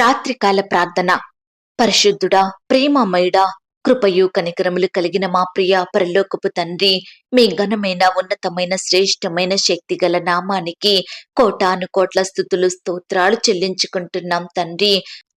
రాత్రికాల ప్రార్థన. పరిశుద్ధుడా ప్రేమమయుడా కృపయు కనికరములు కలిగిన మా ప్రియ పరలోకపు తండ్రి మీ ఘనమైన ఉన్నతమైన శ్రేష్టమైన శక్తి గల నామానికి కోటాను కోట్ల స్థుతులు స్తోత్రాలు చెల్లించుకుంటున్నాం తండ్రి.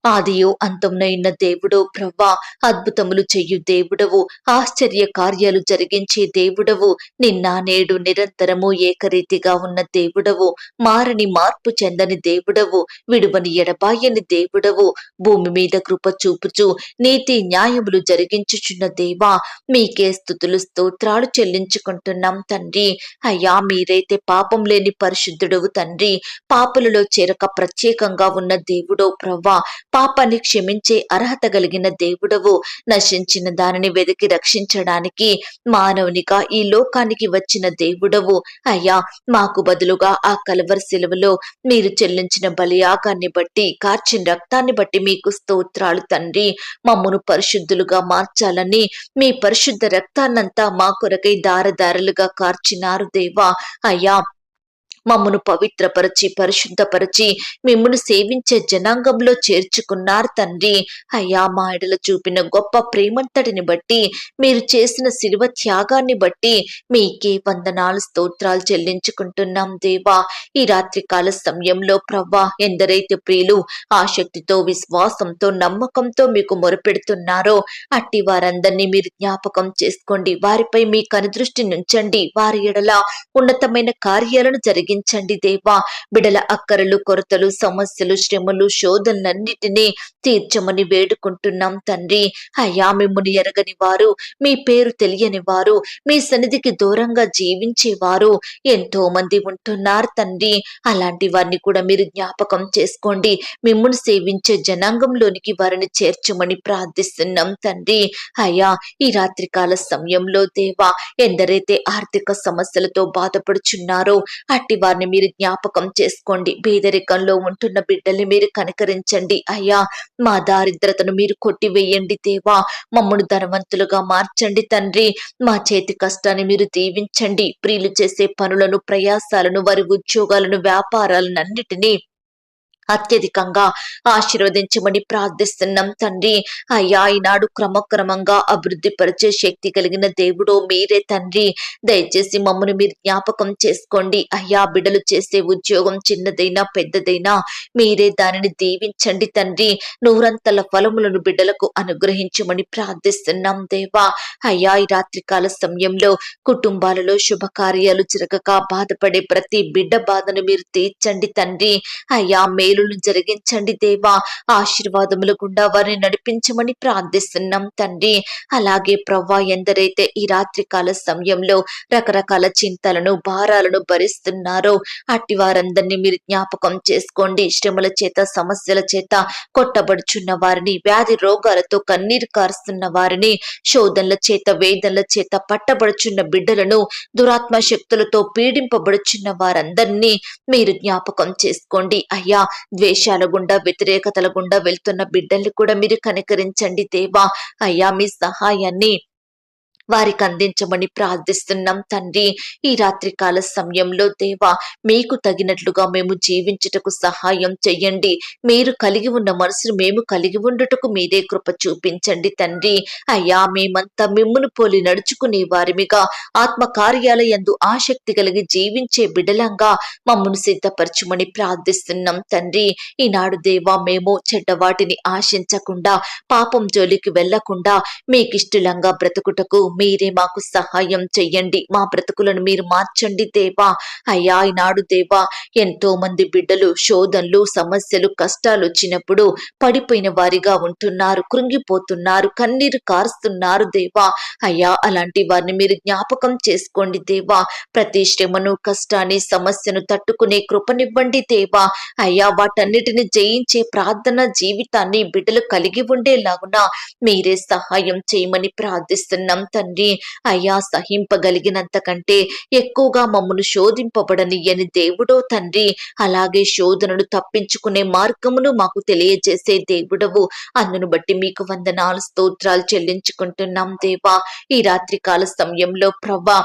ఆదియు అంతమునైన దేవుడు ప్రవ్వా అద్భుతములు చెయ్యు దేవుడవు ఆశ్చర్య కార్యాలు జరిగించే దేవుడవు నిన్న నేడు నిరంతరము ఏకరీతిగా ఉన్న దేవుడవు మారని మార్పు చెందని దేవుడవు విడువని ఎడబాయని దేవుడవు భూమి మీద కృప చూపుచు నీతి న్యాయములు జరిగించుచున్న దేవా మీకే స్థుతులు స్తోత్రాలు చెల్లించుకుంటున్నాం తండ్రి. అయ్యా మీరైతే పాపం లేని పరిశుద్ధుడవు తండ్రి. పాపులలో చేరక ప్రత్యేకంగా ఉన్న దేవుడో ప్రవ్వా పాపాన్ని క్షమించే అర్హత కలిగిన దేవుడవు. నశించిన దానిని వెతికి రక్షించడానికి మానవునిగా ఈ లోకానికి వచ్చిన దేవుడవు. అయ్యా మాకు బదులుగా ఆ కలవర్ సెలవులో మీరు చెల్లించిన బలియాగాన్ని బట్టి కార్చిన రక్తాన్ని బట్టి మీకు స్తోత్రాలు తండ్రి. మమ్మను పరిశుద్ధులుగా మార్చాలని మీ పరిశుద్ధ రక్తాన్నంతా మా కొరకై దారదారులుగా కార్చినారు దేవా. అయ్యా మమ్మను పవిత్రపరచి పరిశుద్ధపరచి మిమ్మను సేవించే జనాంగంలో చేర్చుకున్నారు తండ్రి. అయ్యా మా ఎడల చూపిన గొప్ప ప్రేమంతటిని బట్టి మీరు చేసిన శిలువ త్యాగాన్ని బట్టి మీకే వందనాలు స్తోత్రాలు చెల్లించుకుంటున్నాం దేవా. ఈ రాత్రికాల సమయంలో ప్రవ్వా ఎందరైతే ప్రియులు ఆసక్తితో విశ్వాసంతో నమ్మకంతో మీకు మొరపెడుతున్నారో అట్టి వారందరినీ మీరు జ్ఞాపకం చేసుకోండి. వారిపై మీ కనుదృష్టి నుంచండి. వారి ఎడల ఉన్నతమైన కార్యాలను జరిగి కలిగించండి దేవా. బిడల అక్కరలు కొరతలు సమస్యలు శ్రమలు శోధనలన్నిటినీ తీర్చమని వేడుకుంటున్నాం తండ్రి. అయ్యా మిమ్మల్ని ఎరగని వారు మీ పేరు తెలియని వారు మీ సన్నిధికి దూరంగా జీవించేవారు ఎంతో మంది ఉంటున్నారు తండ్రి. అలాంటి వారిని కూడా మీరు జ్ఞాపకం చేసుకోండి. మిమ్మల్ని సేవించే జనాంగంలోనికి వారిని చేర్చమని ప్రార్థిస్తున్నాం తండ్రి. అయ్యా ఈ రాత్రికాల సమయంలో దేవా ఎందరైతే ఆర్థిక సమస్యలతో బాధపడుచున్నారో అట్టి వారిని మీరు జ్ఞాపకం చేసుకోండి. పేదరికంలో ఉంటున్న బిడ్డల్ని మీరు కనికరించండి. అయ్యా మా దారిద్రతను మీరు కొట్టివేయండి దేవా. మమ్మను ధనవంతులుగా మార్చండి తండ్రి. మా చేతి కష్టాన్ని మీరు దీవించండి. ప్రియులు చేసే పనులను ప్రయాసాలను వారి ఉద్యోగాలను వ్యాపారాలను అన్నిటినీ అత్యధికంగా ఆశీర్వదించమని ప్రార్థిస్తున్నాం తండ్రి. అయ్యా ఈనాడు క్రమక్రమంగా అభివృద్ధి పరిచే శక్తి కలిగిన దేవుడో మీరే తండ్రి. దయచేసి మమ్మల్ని మీరు జ్ఞాపకం చేసుకోండి. అయ్యా బిడలు చేసే ఉద్యోగం చిన్నదైనా పెద్దదైనా మీరే దానిని దీవించండి తండ్రి. నూరంతల ఫలములను బిడ్డలకు అనుగ్రహించమని ప్రార్థిస్తున్నాం దేవా. అయ్యా ఈ రాత్రికాల సమయంలో కుటుంబాలలో శుభకార్యాలు జరగక బాధపడే ప్రతి బిడ్డ బాధను మీరు తీర్చండి తండ్రి. అయ్యా మేలు మేలును జరిగించండి దేవా. ఆశీర్వాదములు గుండా వారిని నడిపించమని ప్రార్థిస్తున్నాం తండ్రి. అలాగే ప్రవ్వా ఎందరైతే ఈ రాత్రికాల సమయంలో రకరకాల చింతలను భారాలను భరిస్తున్నారో అట్టి వారందరినీ మీరు జ్ఞాపకం చేసుకోండి. శ్రమల చేత సమస్యల చేత కొట్టబడుచున్న వారిని వ్యాధి రోగాలతో కన్నీరు కారుస్తున్న వారిని శోధనల చేత వేదనల చేత పట్టబడుచున్న బిడ్డలను దురాత్మ శక్తులతో పీడింపబడుచున్న వారందరినీ మీరు జ్ఞాపకం చేసుకోండి. అయ్యా ద్వేషాల గుండా వ్యతిరేకతల గుండా వెళ్తున్న బిడ్డల్ని కూడా మీరు కనికరించండి దేవా. అయ్యా మీ సహాయాన్ని వారికి అందించమని ప్రార్థిస్తున్నాం తండ్రి. ఈ రాత్రికాల సమయంలో దేవా మీకు తగినట్లుగా మేము జీవించుటకు సహాయం చెయ్యండి. మీరు కలిగి ఉన్న మనసును మేము కలిగి ఉండుటకు మీరే కృప చూపించండి తండ్రి. అయ్యా మేమంతా మిమ్మును పోలి నడుచుకునే వారిమిగా ఆత్మకార్యాలయందు ఆసక్తి కలిగి జీవించే బిడలంగా మమ్మను సిద్ధపరచుమని ప్రార్థిస్తున్నాం తండ్రి. ఈనాడు దేవా మేము చెడ్డవాటిని ఆశించకుండా పాపం జోలికి వెళ్ళకుండా మీకిష్టలంగా బ్రతుకుటకు మీరే మాకు సహాయం చెయ్యండి మా బ్రతుకులను మీరు మార్చండి దేవా. అయ్యా ఈనాడు దేవా ఎంతో మంది బిడ్డలు శోధనలు సమస్యలు కష్టాలు వచ్చినప్పుడు పడిపోయిన వారిగా ఉంటున్నారు కృంగిపోతున్నారు కన్నీరు కారుస్తున్నారు దేవా. అయ్యా అలాంటి వారిని మీరు జ్ఞాపకం చేసుకోండి దేవా. ప్రతి శ్రమను కష్టాన్ని సమస్యను తట్టుకునే కృపనివ్వండి దేవా. అయ్యా వాటన్నిటిని జయించే ప్రార్థన జీవితాన్ని బిడ్డలు కలిగి ఉండేలాగున మీరే సహాయం చేయమని ప్రార్థిస్తున్నాం తండ్రి అయ్యా సహింపగలిగినంత కంటే ఎక్కువగా మమ్మను శోధింపబడనియని దేవుడో తండ్రి. అలాగే శోధనను తప్పించుకునే మార్గమును మాకు తెలియజేసే దేవుడవు. అందును బట్టి మీకు వందనాలు స్తోత్రాలు చెల్లించుకుంటున్నాం దేవా. ఈ రాత్రి కాల సమయంలో ప్రభా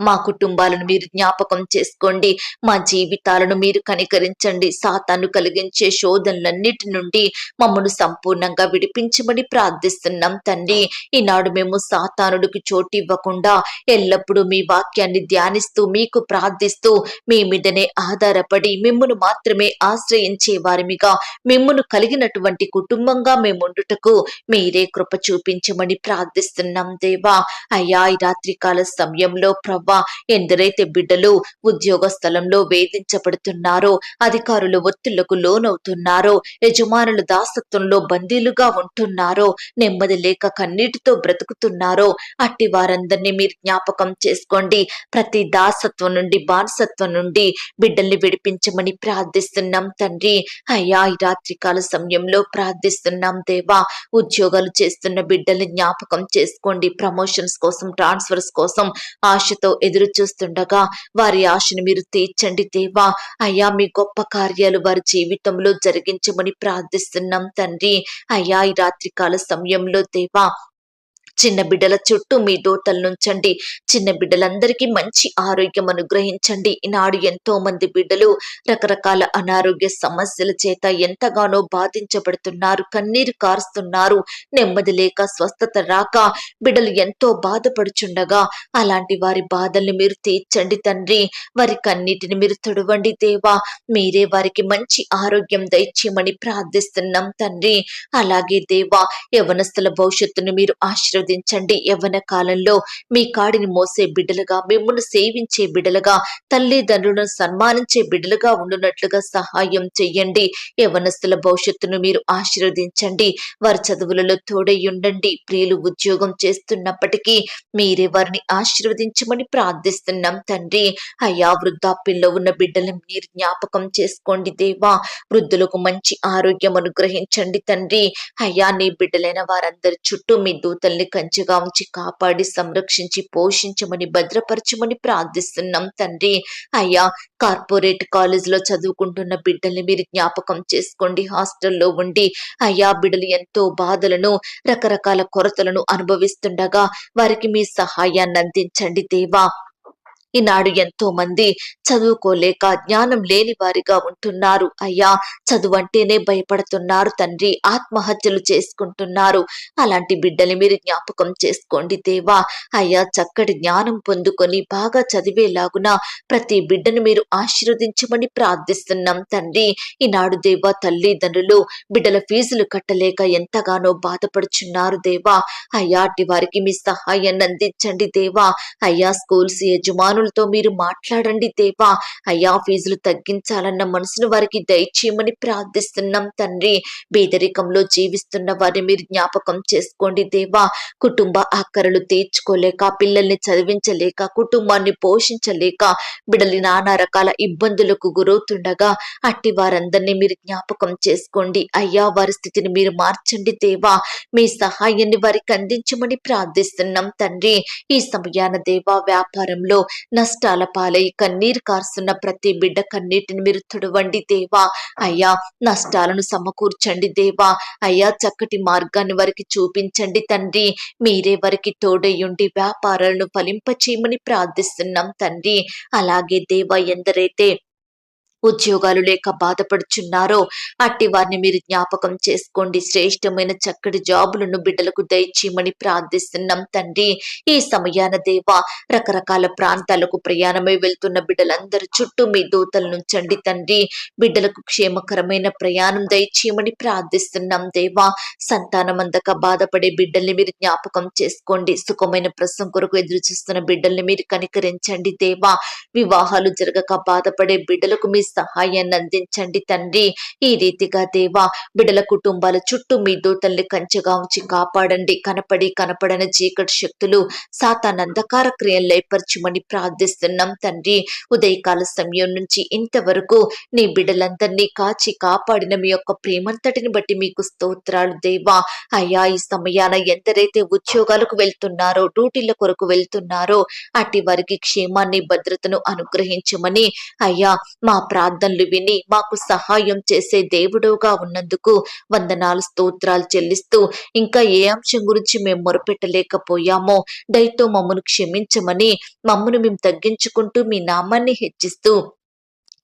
మా కుటుంబాలను మీరు జ్ఞాపకం చేసుకోండి. మా జీవితాలను మీరు కనికరించండి. సాతాను కలిగించే శోధనలన్నిటి నుండి మమ్మను సంపూర్ణంగా విడిపించమని ప్రార్థిస్తున్నాం తండ్రి. ఈనాడు మేము సాతానుడికి చోటు ఇవ్వకుండా ఎల్లప్పుడూ మీ వాక్యాన్ని ధ్యానిస్తూ మీకు ప్రార్థిస్తూ మీ మీదనే ఆధారపడి మిమ్మను మాత్రమే ఆశ్రయించే వారిమిగా మిమ్మను కలిగినటువంటి కుటుంబంగా మేముండుటకు మీరే కృప చూపించమని ప్రార్థిస్తున్నాం దేవా. అయ్యా ఈ రాత్రికాల సమయంలో ప్రభు ప్రవ్వా ఎందరైతే బిడ్డలు ఉద్యోగ స్థలంలో వేధించబడుతున్నారో అధికారులు ఒత్తిళ్ళకు లోనవుతున్నారో యజమానులు దాసత్వంలో బందీలుగా ఉంటున్నారో నెమ్మది లేక కన్నీటితో బ్రతుకుతున్నారో అట్టి వారందరినీ మీరు జ్ఞాపకం చేసుకోండి. ప్రతి దాసత్వం నుండి బానిసత్వం నుండి బిడ్డల్ని విడిపించమని ప్రార్థిస్తున్నాం తండ్రి. అయ్యా ఈ రాత్రికాల సమయంలో ప్రార్థిస్తున్నాం దేవా. ఉద్యోగాలు చేస్తున్న బిడ్డల్ని జ్ఞాపకం చేసుకోండి. ప్రమోషన్స్ కోసం ట్రాన్స్ఫర్స్ కోసం ఆశతో ఎదురు చూస్తుండగా వారి ఆశను మీరు తీర్చండి దేవా. అయ్యా మీ గొప్ప కార్యాలు వారి జీవితంలో జరిగించమని ప్రార్థిస్తున్నాం తండ్రి. అయ్యా ఈ రాత్రికాల సమయంలో దేవా చిన్న బిడ్డల చుట్టూ మీ దోతలు నుంచండి. చిన్న బిడ్డలందరికీ మంచి ఆరోగ్యం అనుగ్రహించండి. ఈనాడు ఎంతో మంది బిడ్డలు రకరకాల అనారోగ్య సమస్యల చేత ఎంతగానో బాధించబడుతున్నారు. కన్నీరు కారుస్తున్నారు. నెమ్మది లేక స్వస్థత రాక బిడ్డలు ఎంతో బాధపడుచుండగా అలాంటి వారి బాధల్ని మీరు తీర్చండి తండ్రి. వారి కన్నీటిని మీరు తొడవండి దేవా. మీరే వారికి మంచి ఆరోగ్యం దయచేయమని ప్రార్థిస్తున్నాం తండ్రి. అలాగే దేవా యవనస్తుల భవిష్యత్తును మీరు ఆశీర్వదించండి యవ్వన కాలంలో మీ కాడిని మోసే బిడ్డలుగా మిమ్మల్ని సేవించే బిడ్డలుగా తల్లిదండ్రులను సన్మానించే బిడ్డలుగా ఉండునట్లుగా సహాయం చెయ్యండి. యవనస్తుల భవిష్యత్తును మీరు ఆశీర్వదించండి. వారి చదువులలో తోడై ఉండండి. ప్రియులు ఉద్యోగం చేస్తున్నప్పటికీ మీరే వారిని ఆశీర్వదించమని ప్రార్థిస్తున్నాం తండ్రి. అయ్యా వృద్ధాప్యంలో ఉన్న బిడ్డలను మీరు జ్ఞాపకం చేసుకోండి దేవా. వృద్ధులకు మంచి ఆరోగ్యం అనుగ్రహించండి తండ్రి. అయ్యా నీ బిడ్డలైన వారందరి చుట్టూ మీ దూతల్ని కంచెగా ఉంచి కాపాడి సంరక్షించి పోషించమని భద్రపరచమని ప్రార్థిస్తున్నాం తండ్రి. అయ్యా కార్పొరేట్ కాలేజ్లో చదువుకుంటున్న బిడ్డల్ని మీరు జ్ఞాపకం చేసుకోండి హాస్టల్లో ఉండి. అయ్యా బిడ్డలు ఎంతో బాధలను రకరకాల కొరతలను అనుభవిస్తుండగా వారికి మీ సహాయాన్ని అందించండి దేవా. ఈనాడు ఎంతో మంది చదువుకోలేక జ్ఞానం లేని వారిగా ఉంటున్నారు. అయ్యా చదువంటేనే భయపడుతున్నారు తండ్రి ఆత్మహత్యలు చేసుకుంటున్నారు. అలాంటి బిడ్డని మీరు జ్ఞాపకం చేసుకోండి దేవా. అయ్యా చక్కటి జ్ఞానం పొందుకొని బాగా చదివేలాగున ప్రతి బిడ్డను మీరు ఆశీర్వదించమని ప్రార్థిస్తున్నాం తండ్రి. ఈనాడు దేవా తల్లిదండ్రులు బిడ్డల ఫీజులు కట్టలేక ఎంతగానో బాధపడుచున్నారు దేవా. అయ్యా అట్టి వారికి మీ సహాయాన్ని అందించండి దేవా. అయ్యా స్కూల్స్ యజమానులతో మీరు మాట్లాడండి దేవా. అయ్యా ఫీజులు తగ్గించాలన్న మనసును వారికి దయచేయమని ప్రార్థిస్తున్నాం తండ్రి. పేదరికంలో జీవిస్తున్న వారిని మీరు జ్ఞాపకం చేసుకోండి దేవా. కుటుంబ ఆకరలు తీర్చుకోలేక పిల్లల్ని చదివించలేక కుటుంబాన్ని పోషించలేక బిడలి నానా రకాల ఇబ్బందులకు గురవుతుండగా అట్టి వారందరినీ మీరు జ్ఞాపకం చేసుకోండి. అయ్యా వారి స్థితిని మీరు మార్చండి దేవా. మీ సహాయాన్ని వారికి అందించమని ప్రార్థిస్తున్నాం తండ్రి. ఈ సమయాన దేవా వ్యాపారంలో నష్టాల పాలై కన్నీరు కారుస్తున్న ప్రతి బిడ్డ కన్నీటిని మీరు తుడవండి దేవా. అయ్యా నష్టాలను సమకూర్చండి దేవా. అయ్యా చక్కటి మార్గాన్ని వారికి చూపించండి తండ్రి. మీరే వారికి తోడయ్యుండి వ్యాపారాలను ఫలింపచేయమని ప్రార్థిస్తున్నాం తండ్రి. అలాగే దేవా ఎందరైతే ఉద్యోగాలు లేక బాధపడుచున్నారో అట్టి వారిని మీరు జ్ఞాపకం చేసుకోండి. శ్రేష్టమైన చక్కటి జాబులను బిడ్డలకు దయచేయమని ప్రార్థిస్తున్నాం తండ్రి. ఈ సమయాన దేవా రకరకాల ప్రాంతాలకు ప్రయాణమై వెళ్తున్న బిడ్డలందరి చుట్టూ మీ దూతలు నుంచండి తండ్రి. బిడ్డలకు క్షేమకరమైన ప్రయాణం దయచేయమని ప్రార్థిస్తున్నాం దేవా. సంతానం అందక బాధపడే బిడ్డల్ని మీరు జ్ఞాపకం చేసుకోండి. సుఖమైన ప్రసం కొరకు ఎదురు చూస్తున్న బిడ్డల్ని మీరు కనికరించండి దేవా. వివాహాలు జరగక బాధపడే బిడ్డలకు మీ సహాయాన్ని అందించండి తండ్రి. ఈ రీతిగా దేవా బిడల కుటుంబాల చుట్టూ మీ దూతల్ని కంచెగా ఉంచి కాపాడండి. కనపడి కనపడని చీకటి శక్తులు సాతాన్ అంధకార క్రియలు ఏర్పరచుమని ప్రార్థిస్తున్నాం తండ్రి. ఉదయకాల సమయం నుంచి ఇంతవరకు నీ బిడ్డలందరినీ కాచి కాపాడిన మీ యొక్క ప్రేమంతటిని బట్టి మీకు స్తోత్రాలు దేవా. అయ్యా ఈ సమయాన ఎందరైతే ఉద్యోగాలకు వెళ్తున్నారో డ్యూటీల కొరకు వెళ్తున్నారో అట్టి వారికి క్షేమాన్ని భద్రతను అనుగ్రహించమని అయ్యా మా ప్రార్థనలు విని మాకు సహాయం చేసే దేవుడుగా ఉన్నందుకు వందనాలు స్తోత్రాలు చెల్లిస్తూ ఇంకా ఏ అంశం గురించి మేము మొరపెట్టలేకపోయామో దయతో మమ్మను క్షమించమని మమ్మను మేము తగ్గించుకుంటూ మీ నామాన్ని హెచ్చిస్తూ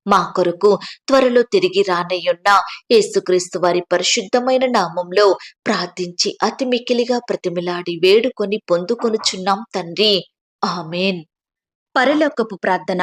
మా కొరకు త్వరలో తిరిగి రానయ్యున్న యేసుక్రీస్తు వారి పరిశుద్ధమైన నామంలో ప్రార్థించి అతి మికిలిగా ప్రతిమిలాడి వేడుకొని పొందుకొనుచున్నాం తండ్రి. ఆమెన్. పరలోకపు ప్రార్థన.